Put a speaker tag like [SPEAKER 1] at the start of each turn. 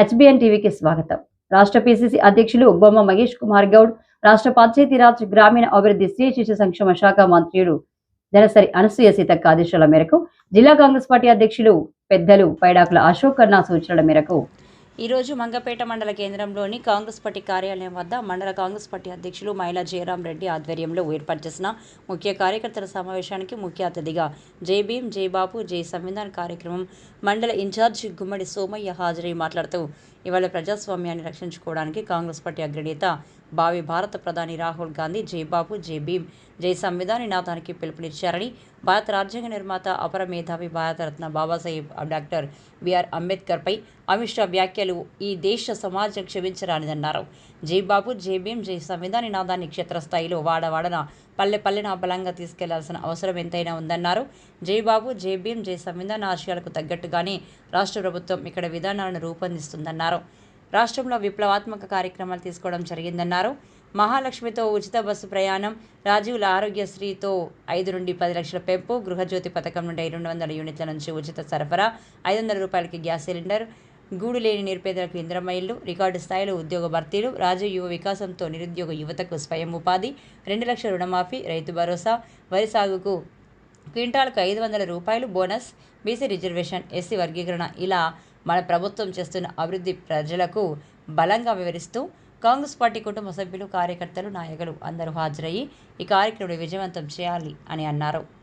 [SPEAKER 1] HBN టీవీకి స్వాగతం. రాష్ట్ర పిసిసి అధ్యక్షులు బొమ్మ మహేష్ కుమార్ గౌడ్ రాష్ట్ర పంచాయతీరాజ్ గ్రామీణ అభివృద్ధి స్త్రీ శిశు సంక్షేమ శాఖ మంత్రులు దనసరి అనసూయ సీతక్క ఆదేశాల మేరకు జిల్లా కాంగ్రెస్ పార్టీ అధ్యక్షులు పెద్దలు పైడాకుల అశోక్ కన్నా సూచనల మేరకు
[SPEAKER 2] ఈరోజు మంగపేట మండల కేంద్రంలోని కాంగ్రెస్ పార్టీ కార్యాలయం వద్ద మండల కాంగ్రెస్ పార్టీ అధ్యక్షులు మైలా జయరాం రెడ్డి ఆధ్వర్యంలో ఏర్పాటు చేసిన ముఖ్య కార్యకర్తల సమావేశానికి ముఖ్య అతిథిగా జై భీం జై బాపు జై సంవిధాన్ కార్యక్రమం మండల ఇన్ఛార్జ్ గుమ్మడి సోమయ్య హాజరై మాట్లాడుతూ ఇవాళ ప్రజాస్వామ్యాన్ని రక్షించుకోవడానికి కాంగ్రెస్ పార్టీ అగ్రనేత భావి భారత ప్రధాని రాహుల్ గాంధీ జై బాబు జై భీమ్ జై సంవిధాన్ నినాదానికి పిలుపునిచ్చారని భారత రాజ్యాంగ నిర్మాత అపర మేధావి Bharat Ratna Babasaheb doctor B R అంబేద్కర్పై Amit Shah వ్యాఖ్యలు ఈ దేశ సమాజం క్షమించరానిదన్నారు. జై బాబు జై భీమ్ జై సంవిధాన్ నినాదాన్ని క్షేత్రస్థాయిలో వాడవాడన పల్లె పల్లెన బలంగా తీసుకెళ్ళాల్సిన అవసరం ఎంతైనా ఉందన్నారు. జై బాబు జై భీమ్ జై సంవిధాన ఆశయాలకు తగ్గట్టుగానే రాష్ట్ర ప్రభుత్వం ఇక్కడ విధానాలను రూపొందిస్తుందన్నారు. రాష్ట్రంలో విప్లవాత్మక కార్యక్రమాలు తీసుకోవడం జరిగిందన్నారు. మహాలక్ష్మితో ఉచిత బస్సు ప్రయాణం రాజీవుల ఆరోగ్యశ్రీతో ఐదు నుండి పది లక్షల పెంపు గృహజ్యోతి పథకం నుండి రెండు వందల యూనిట్ల నుంచి ఉచిత సరఫరా ఐదు వందల రూపాయలకి గ్యాస్ సిలిండర్ గూడు లేని నిరుపేదలకు ఇంద్రమైళ్ళు రికార్డు స్థాయిలో ఉద్యోగ భర్తీలు రాజీవ్ యువ వికాసంతో నిరుద్యోగ యువతకు స్వయం ఉపాధి రెండు లక్షల రుణమాఫీ రైతు భరోసా వరి సాగుకు క్వింటాల్కు ఐదు వందల రూపాయలు బోనస్ బీసీ రిజర్వేషన్ ఎస్సీ వర్గీకరణ ఇలా మన ప్రభుత్వం చేస్తున్న అభివృద్ధి ప్రజలకు బలంగా వివరిస్తూ కాంగ్రెస్ పార్టీ కుటుంబ సభ్యులు కార్యకర్తలు నాయకులు అందరూ హాజరయ్యి ఈ కార్యక్రమం విజయవంతం చేయాలి అని అన్నారు.